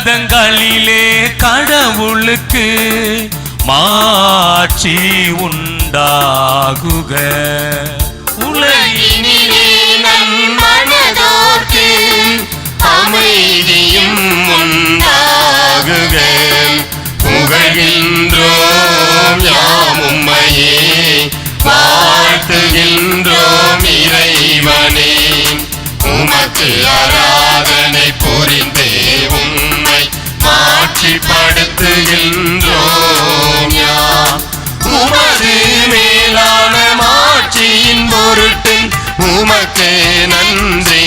உன்னதங்களிலே கடவுளுக்கு மாட்சி உண்டாகுக. உலகினிலே மனதோர்க்கு அமைதியும் உண்டாகுக. புகழ்கின்றோம் யாம் உம்மையே வாழ்த்துகின்றோம் இறைவனே. உமக்கு ஆராதனை பொருட்டு உமக்கே நன்றி.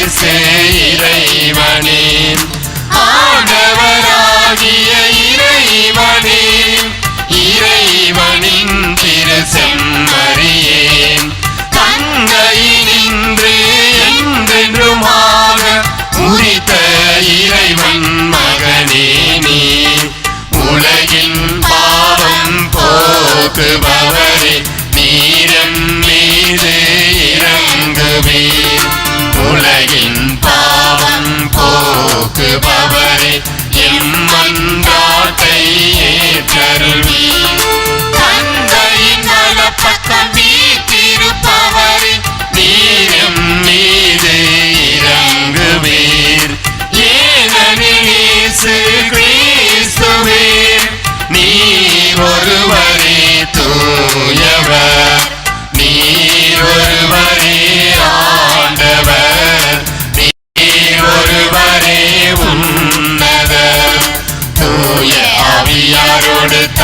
கிறிஸ்து இறைவனே. ஆண்டவராகிய இறைவனே. இறைவனின் திரு செம்மறியே தந்தையினின்று என்றென்றுமாக உதித்த இறைவன் மகனே நீ. உலகின் பாவம் போக்குபவரே நீரம் மீது போக்குபவரே எம்மன்றாட்டை ஏற்றருள்வி. தந்தையின் நலப்பக்கம் வீட்டிருப்பவரே நீரம் மீது இறங்குவீர். ஏனெனில் இயேசு bonita.